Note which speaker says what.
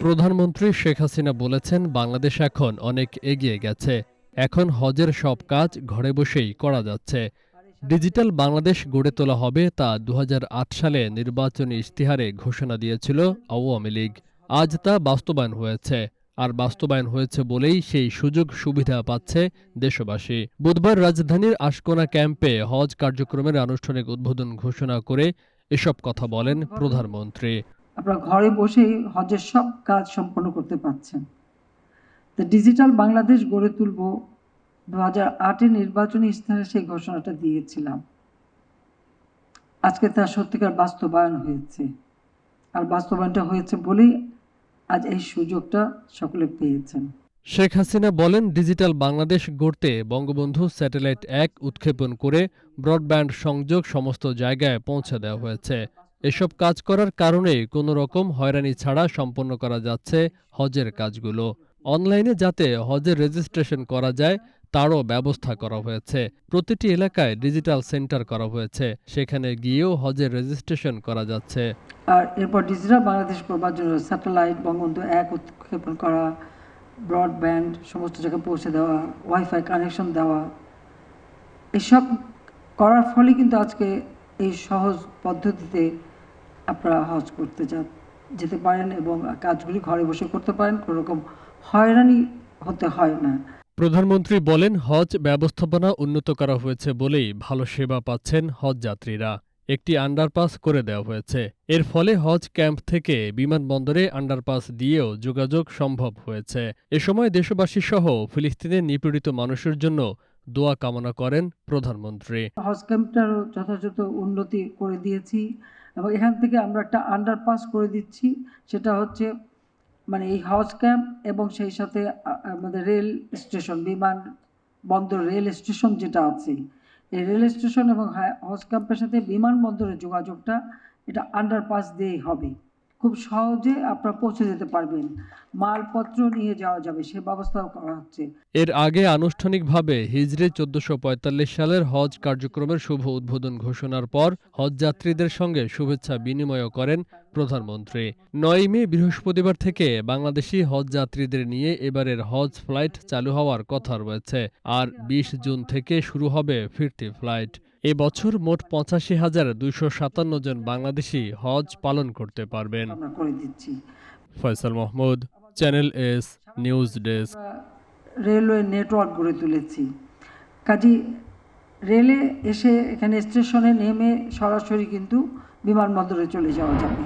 Speaker 1: প্রধানমন্ত্রী শেখ হাসিনা বলেছেন, বাংলাদেশ এখন অনেক এগিয়ে গেছে। এখন হজের সব কাজ ঘরে বসেই করা যাচ্ছে। ডিজিটাল বাংলাদেশ গড়ে তোলা হবে তা দু হাজার আট সালে নির্বাচনী ইশতেহারে ঘোষণা দিয়েছিল আওয়ামী লীগ। আজ তা বাস্তবায়ন হয়েছে। আর বাস্তবায়ন হয়েছে বলেই সেই সুযোগ সুবিধা পাচ্ছে দেশবাসী। বুধবার রাজধানীর আশকোনা ক্যাম্পে হজ কার্যক্রমের আনুষ্ঠানিক উদ্বোধন ঘোষণা করে এসব কথা বলেন প্রধানমন্ত্রী।
Speaker 2: আপনারা ঘরে বসেই হজের সব কাজ সম্পন্ন করতে পারছেন। তো ডিজিটাল বাংলাদেশ গড়ে তুলব দু হাজার আটের নির্বাচনী ইস্তাহারে সেই ঘোষণাটা দিয়েছিলাম। আজকে তার সত্যিকার বাস্তবায়ন হয়েছে। আর বাস্তবায়নটা হয়েছে বলেই আজ এই সুযোগটা সকলে পেয়েছেন।
Speaker 1: শেখ হাসিনা বলেন, ডিজিটাল বাংলাদেশ গড়তে বঙ্গবন্ধু স্যাটেলাইট এক উৎক্ষেপণ করে ব্রডব্যান্ড সংযোগ সমস্ত জায়গায় পৌঁছে দেওয়া হয়েছে। এসব কাজ করার কারণে কোনো রকম হয়রানি ছাড়া সম্পন্ন করা যাচ্ছে হজের কাজগুলো। অনলাইনে যাতে হজের রেজিস্ট্রেশন করা যায়, তারও ব্যবস্থা করা হয়েছে। প্রতিটি এলাকায় ডিজিটাল সেন্টার করা হয়েছে। সেখানে গিয়েও হজের রেজিস্ট্রেশন করা যাচ্ছে।
Speaker 2: আর এরপর ডিজিটাল বাংলাদেশ করবার জন্য স্যাটেলাইট, বঙ্গবন্ধু এক উৎক্ষেপণ করা, ব্রডব্যান্ড, সমস্ত জায়গায় পৌঁছে দেওয়া, ওয়াইফাই কানেকশন দেওয়া, এসব করার ফলে কিন্তু আজকে এই সহজ পদ্ধতিতে আপনারা হজ করতে যা, যেতে পারেন এবং কাজগুলি ঘরে বসে করতে পারেন কোনো রকম হয়রানি হতে হয় না।
Speaker 1: প্রধানমন্ত্রী বলেন, হজ ব্যবস্থাপনা উন্নত করা হয়েছে বলেই ভালো সেবা পাচ্ছেন হজ যাত্রীরা। একটি আন্ডারপাস করে দেওয়া হয়েছে। এর ফলে হজ ক্যাম্প থেকে বিমানবন্দরে আন্ডারপাস দিয়েও যোগাযোগ সম্ভব হয়েছে। এ সময় দেশবাসী সহ ফিলিস্তিনের নিপীড়িত মানুষের জন্য দোয়া কামনা করেন প্রধানমন্ত্রী।
Speaker 2: হজ ক্যাম্পটারও যথাযথ উন্নতি করে দিয়েছি এবং এখান থেকে আমরা একটা আন্ডারপাস করে দিচ্ছি। সেটা হচ্ছে মানে এই হজ ক্যাম্প এবং সেই সাথে আমাদের রেল স্টেশন, বিমান বন্দর, রেল স্টেশন যেটা আছে। এই রেল স্টেশন এবং হা- হজ ক্যাম্পের সাথে বিমানবন্দরের যোগাযোগটা এটা আন্ডারপাস দিয়েই হবে। খুব সহজে আপনারা পৌঁছে যেতে পারবেন। মালপত্র নিয়ে যাওয়া যাবে, সে ব্যবস্থাও করা হচ্ছে।
Speaker 1: এর আগে আনুষ্ঠানিকভাবে হিজরে চোদ্দশো সালের হজ কার্যক্রমের শুভ উদ্বোধন ঘোষণার পর হজ যাত্রীদের সঙ্গে শুভেচ্ছা বিনিময় করেন প্রধানমন্ত্রী। নয় মে বৃহস্পতিবার থেকে বাংলাদেশি হজ যাত্রীদের নিয়ে এবারের হজ ফ্লাইট চালু হওয়ার কথা রয়েছে। আর বিশ জুন থেকে শুরু হবে ফিরতি ফ্লাইট। এবছর মোট পঁচাশি হাজার দুইশো সাতান্ন জন বাংলাদেশি হজ পালন করতে পারবেন। Faisal Mahmud channel S news desk.
Speaker 2: Railway network গড়ে তুলেছি। কাজী রেলে এসে এখানে স্টেশনে নেমে সরাসরি কিন্তু বিমানবন্দরে চলে যাওয়া যাবে।